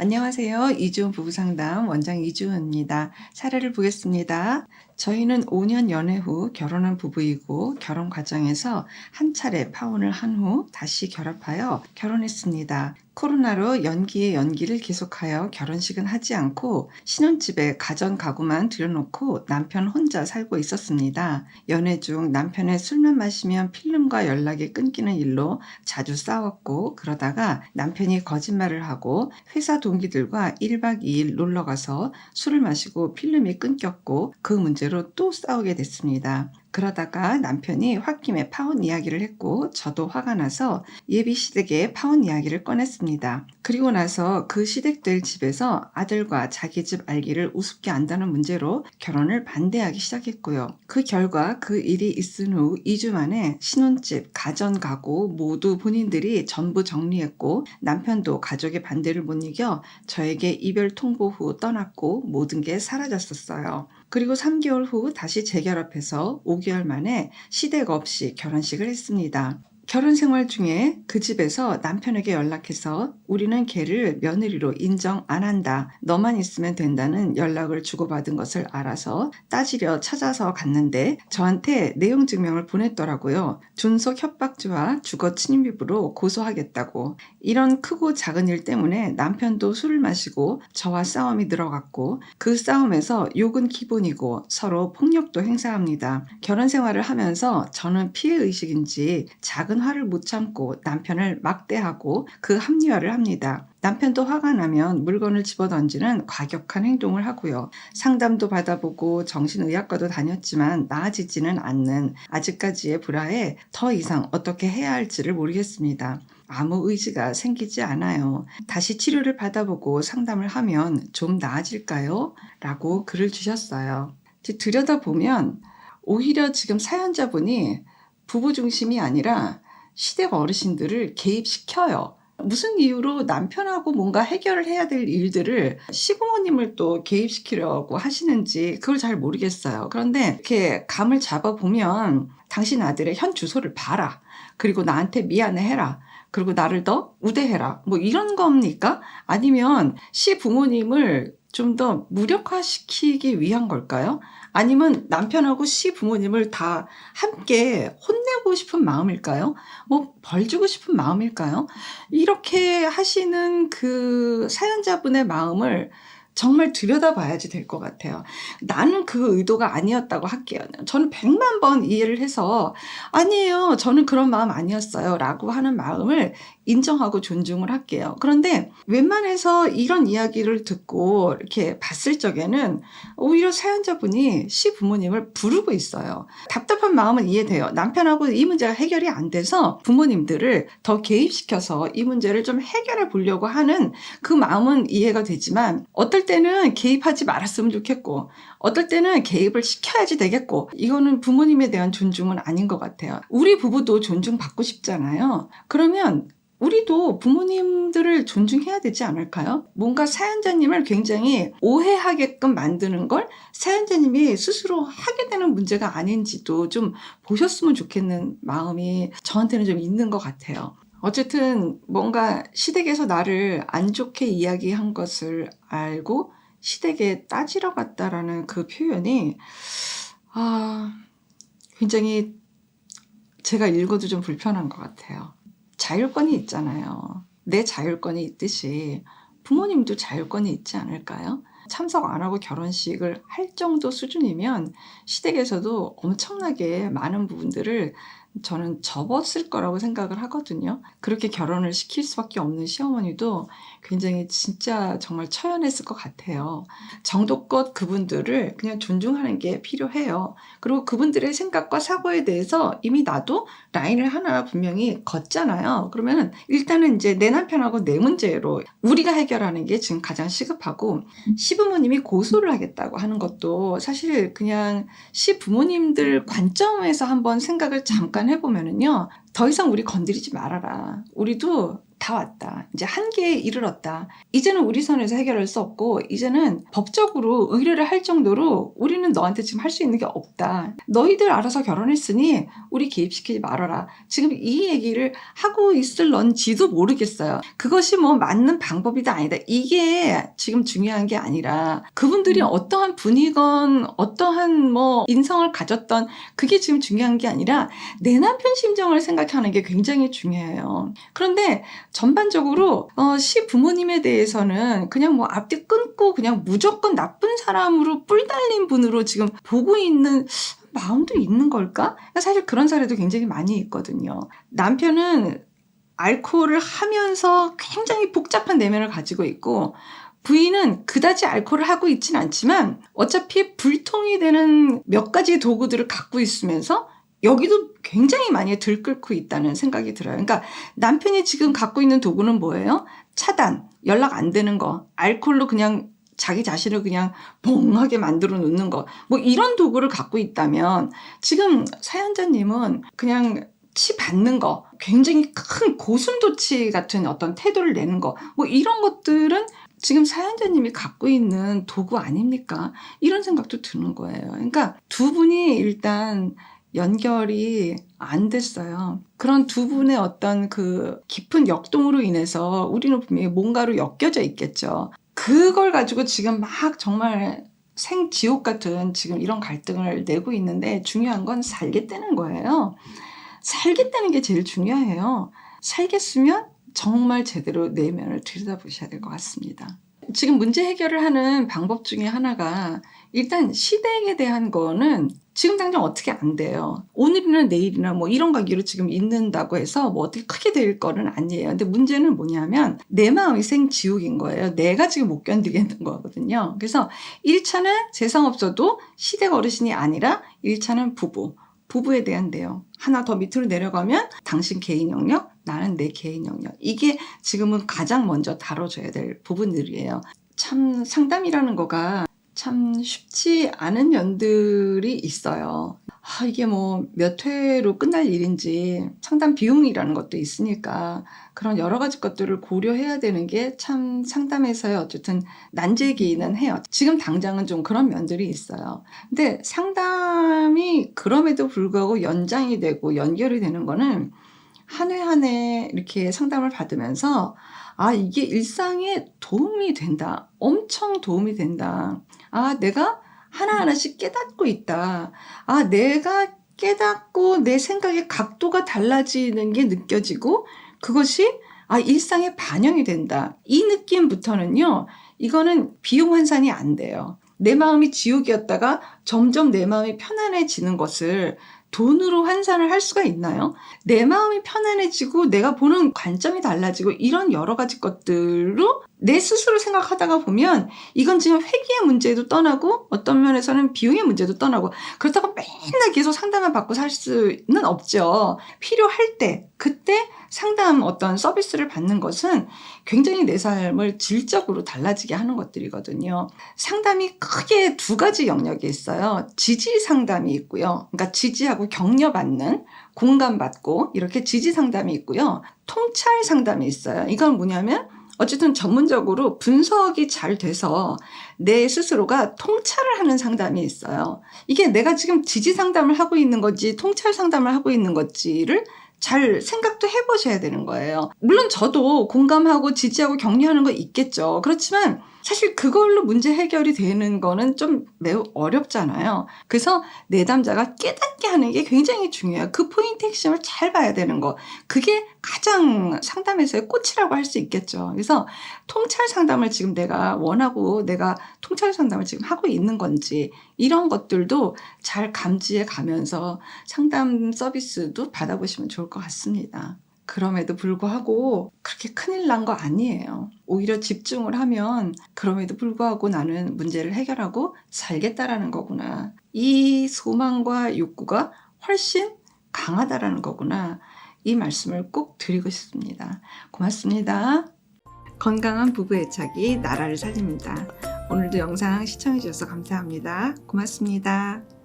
안녕하세요. 이주은 부부상담 원장 이주은입니다. 사례를 보겠습니다. 저희는 5년 연애 후 결혼한 부부이고 결혼 과정에서 한 차례 파혼을 한 후 다시 결합하여 결혼했습니다. 코로나로 연기에 연기를 계속하여 결혼식은 하지 않고 신혼집에 가전 가구만 들여놓고 남편 혼자 살고 있었습니다. 연애 중 남편의 술만 마시면 필름과 연락이 끊기는 일로 자주 싸웠고 그러다가 남편이 거짓말을 하고 회사 동기들과 1박 2일 놀러 가서 술을 마시고 필름이 끊겼고 그 문제로 또 싸우게 됐습니다. 그러다가 남편이 홧김에 파혼 이야기를 했고 저도 화가 나서 예비 시댁에 파혼 이야기를 꺼냈습니다. 그리고 나서 그 시댁들 집에서 아들과 자기 집 알기를 우습게 안다는 문제로 결혼을 반대하기 시작했고요. 그 결과 그 일이 있은 후 2주 만에 신혼집, 가전 가구 모두 본인들이 전부 정리했고 남편도 가족의 반대를 못 이겨 저에게 이별 통보 후 떠났고 모든 게 사라졌었어요. 그리고 3개월 후 다시 재결합해서 5개월 만에 시댁 없이 결혼식을 했습니다. 결혼 생활 중에 그 집에서 남편에게 연락해서 우리는 걔를 며느리로 인정 안 한다. 너만 있으면 된다는 연락을 주고받은 것을 알아서 따지려 찾아서 갔는데 저한테 내용 증명을 보냈더라고요. 존속 협박죄와 주거 침입으로 고소하겠다고. 이런 크고 작은 일 때문에 남편도 술을 마시고 저와 싸움이 늘어갔고 그 싸움에서 욕은 기본이고 서로 폭력도 행사합니다. 결혼 생활을 하면서 저는 피해 의식인지 작은 화를 못 참고 남편을 막대하고 그 합리화를 합니다. 남편도 화가 나면 물건을 집어 던지는 과격한 행동을 하고요. 상담도 받아보고 정신의학과도 다녔지만 나아지지는 않는 아직까지의 불화에 더 이상 어떻게 해야 할지를 모르겠습니다. 아무 의지가 생기지 않아요. 다시 치료를 받아보고 상담을 하면 좀 나아질까요? 라고 글을 주셨어요. 들여다보면 오히려 지금 사연자분이 부부 중심이 아니라 시댁 어르신들을 개입시켜요. 무슨 이유로 남편하고 뭔가 해결을 해야 될 일들을 시부모님을 또 개입시키려고 하시는지 그걸 잘 모르겠어요. 그런데 이렇게 감을 잡아보면 당신 아들의 현 주소를 봐라. 그리고 나한테 미안해 해라. 그리고 나를 더 우대해라. 뭐 이런 겁니까? 아니면 시 부모님을 좀 더 무력화시키기 위한 걸까요? 아니면 남편하고 시 부모님을 다 함께 혼내고 싶은 마음일까요? 뭐 벌 주고 싶은 마음일까요? 이렇게 하시는 그 사연자분의 마음을 정말 들여다봐야지 될 것 같아요. 나는 그 의도가 아니었다고 할게요. 저는 백만 번 이해를 해서 아니에요. 저는 그런 마음 아니었어요. 라고 하는 마음을 인정하고 존중을 할게요. 그런데 웬만해서 이런 이야기를 듣고 이렇게 봤을 적에는 오히려 사연자분이 시 부모님을 부르고 있어요. 답답한 마음은 이해돼요. 남편하고 이 문제가 해결이 안 돼서 부모님들을 더 개입시켜서 이 문제를 좀 해결해 보려고 하는 그 마음은 이해가 되지만 어떨 때는 개입하지 말았으면 좋겠고 어떨 때는 개입을 시켜야지 되겠고 이거는 부모님에 대한 존중은 아닌 것 같아요. 우리 부부도 존중받고 싶잖아요. 그러면 우리도 부모님들을 존중해야 되지 않을까요? 뭔가 사연자님을 굉장히 오해하게끔 만드는 걸 사연자님이 스스로 하게 되는 문제가 아닌지도 좀 보셨으면 좋겠는 마음이 저한테는 좀 있는 것 같아요. 어쨌든 뭔가 시댁에서 나를 안 좋게 이야기한 것을 알고 시댁에 따지러 갔다라는 그 표현이 아 굉장히 제가 읽어도 좀 불편한 것 같아요. 자율권이 있잖아요. 내 자율권이 있듯이 부모님도 자율권이 있지 않을까요? 참석 안 하고 결혼식을 할 정도 수준이면 시댁에서도 엄청나게 많은 부분들을 저는 접었을 거라고 생각을 하거든요. 그렇게 결혼을 시킬 수밖에 없는 시어머니도 굉장히 진짜 정말 처연했을 것 같아요. 정도껏 그분들을 그냥 존중하는 게 필요해요. 그리고 그분들의 생각과 사고에 대해서 이미 나도 라인을 하나 분명히 걷잖아요. 그러면 일단은 이제 내 남편하고 내 문제로 우리가 해결하는 게 지금 가장 시급하고 시부모님이 고소를 하겠다고 하는 것도 사실 그냥 시부모님들 관점에서 한번 생각을 잠깐 해보면은요. 더 이상 우리 건드리지 말아라. 우리도 다 왔다. 이제 한계에 이르렀다. 이제는 우리 선에서 해결할 수 없고 이제는 법적으로 의뢰를 할 정도로 우리는 너한테 지금 할 수 있는 게 없다. 너희들 알아서 결혼했으니 우리 개입시키지 말아라. 지금 이 얘기를 하고 있을 런지도 모르겠어요. 그것이 뭐 맞는 방법이다 아니다. 이게 지금 중요한 게 아니라 그분들이 어떠한 분이건 어떠한 뭐 인성을 가졌던 그게 지금 중요한 게 아니라 내 남편 심정을 생각하는 게 굉장히 중요해요. 그런데 전반적으로 어, 시 부모님에 대해서는 그냥 뭐 앞뒤 끊고 그냥 무조건 나쁜 사람으로 뿔 달린 분으로 지금 보고 있는 마음도 있는 걸까? 사실 그런 사례도 굉장히 많이 있거든요. 남편은 알코올을 하면서 굉장히 복잡한 내면을 가지고 있고 부인은 그다지 알코올을 하고 있진 않지만 어차피 불통이 되는 몇 가지 도구들을 갖고 있으면서 여기도 굉장히 많이 들끓고 있다는 생각이 들어요. 그러니까 남편이 지금 갖고 있는 도구는 뭐예요? 차단, 연락 안 되는 거, 알코올로 그냥 자기 자신을 그냥 멍하게 만들어 놓는 거, 뭐 이런 도구를 갖고 있다면 지금 사연자님은 그냥 치 받는 거, 굉장히 큰 고슴도치 같은 어떤 태도를 내는 거, 뭐 이런 것들은 지금 사연자님이 갖고 있는 도구 아닙니까? 이런 생각도 드는 거예요. 그러니까 두 분이 일단 연결이 안 됐어요. 그런 두 분의 어떤 그 깊은 역동으로 인해서 우리는 분명히 뭔가로 엮여져 있겠죠. 그걸 가지고 지금 막 정말 생지옥 같은 지금 이런 갈등을 내고 있는데 중요한 건 살겠다는 거예요. 살겠다는 게 제일 중요해요. 살겠으면 정말 제대로 내면을 들여다보셔야 될 것 같습니다. 지금 문제 해결을 하는 방법 중에 하나가 일단 시댁에 대한 거는 지금 당장 어떻게 안 돼요. 오늘이나 내일이나 뭐 이런 가기로 지금 있는다고 해서 뭐 어떻게 크게 될 거는 아니에요. 근데 문제는 뭐냐면 내 마음이 생지옥인 거예요. 내가 지금 못 견디겠는 거거든요. 그래서 1차는 세상 없어도 시댁 어르신이 아니라 1차는 부부. 부부에 대한 내용. 하나 더 밑으로 내려가면 당신 개인 영역, 나는 내 개인 영역. 이게 지금은 가장 먼저 다뤄줘야 될 부분들이에요. 참 상담이라는 거가 참 쉽지 않은 면들이 있어요. 아, 이게 뭐 몇 회로 끝날 일인지 상담 비용이라는 것도 있으니까 그런 여러 가지 것들을 고려해야 되는 게 참 상담에서의 어쨌든 난제기는 해요. 지금 당장은 좀 그런 면들이 있어요. 근데 상담이 그럼에도 불구하고 연장이 되고 연결이 되는 거는 한 회 한 회 이렇게 상담을 받으면서 아, 이게 일상에 도움이 된다. 엄청 도움이 된다. 아, 내가 하나하나씩 깨닫고 있다. 아, 내가 깨닫고 내 생각의 각도가 달라지는 게 느껴지고 그것이 아, 일상에 반영이 된다. 이 느낌부터는요, 이거는 비용 환산이 안 돼요. 내 마음이 지옥이었다가 점점 내 마음이 편안해지는 것을 돈으로 환산을 할 수가 있나요? 내 마음이 편안해지고 내가 보는 관점이 달라지고 이런 여러 가지 것들로 내 스스로 생각하다가 보면 이건 지금 회계의 문제도 떠나고 어떤 면에서는 비용의 문제도 떠나고 그렇다고 맨날 계속 상담을 받고 살 수는 없죠. 필요할 때 그때 상담 어떤 서비스를 받는 것은 굉장히 내 삶을 질적으로 달라지게 하는 것들이거든요. 상담이 크게 두 가지 영역이 있어요. 지지 상담이 있고요. 그러니까 지지하고 격려받는 공감받고 이렇게 지지 상담이 있고요. 통찰 상담이 있어요. 이건 뭐냐면 어쨌든 전문적으로 분석이 잘 돼서 내 스스로가 통찰을 하는 상담이 있어요. 이게 내가 지금 지지 상담을 하고 있는 건지 통찰 상담을 하고 있는 건지를 잘 생각도 해보셔야 되는 거예요. 물론 저도 공감하고 지지하고 격려하는 거 있겠죠. 그렇지만 사실 그걸로 문제 해결이 되는 거는 좀 매우 어렵잖아요. 그래서 내담자가 깨닫게 하는 게 굉장히 중요해요. 그 포인트 핵심을 잘 봐야 되는 거. 그게 가장 상담에서의 꽃이라고 할 수 있겠죠. 그래서 통찰 상담을 지금 내가 원하고 내가 통찰 상담을 지금 하고 있는 건지 이런 것들도 잘 감지해 가면서 상담 서비스도 받아보시면 좋을 것 같습니다. 그럼에도 불구하고 그렇게 큰일 난 거 아니에요. 오히려 집중을 하면 그럼에도 불구하고 나는 문제를 해결하고 살겠다라는 거구나. 이 소망과 욕구가 훨씬 강하다라는 거구나. 이 말씀을 꼭 드리고 싶습니다. 고맙습니다. 건강한 부부 애착이 나라를 살립니다. 오늘도 영상 시청해 주셔서 감사합니다. 고맙습니다.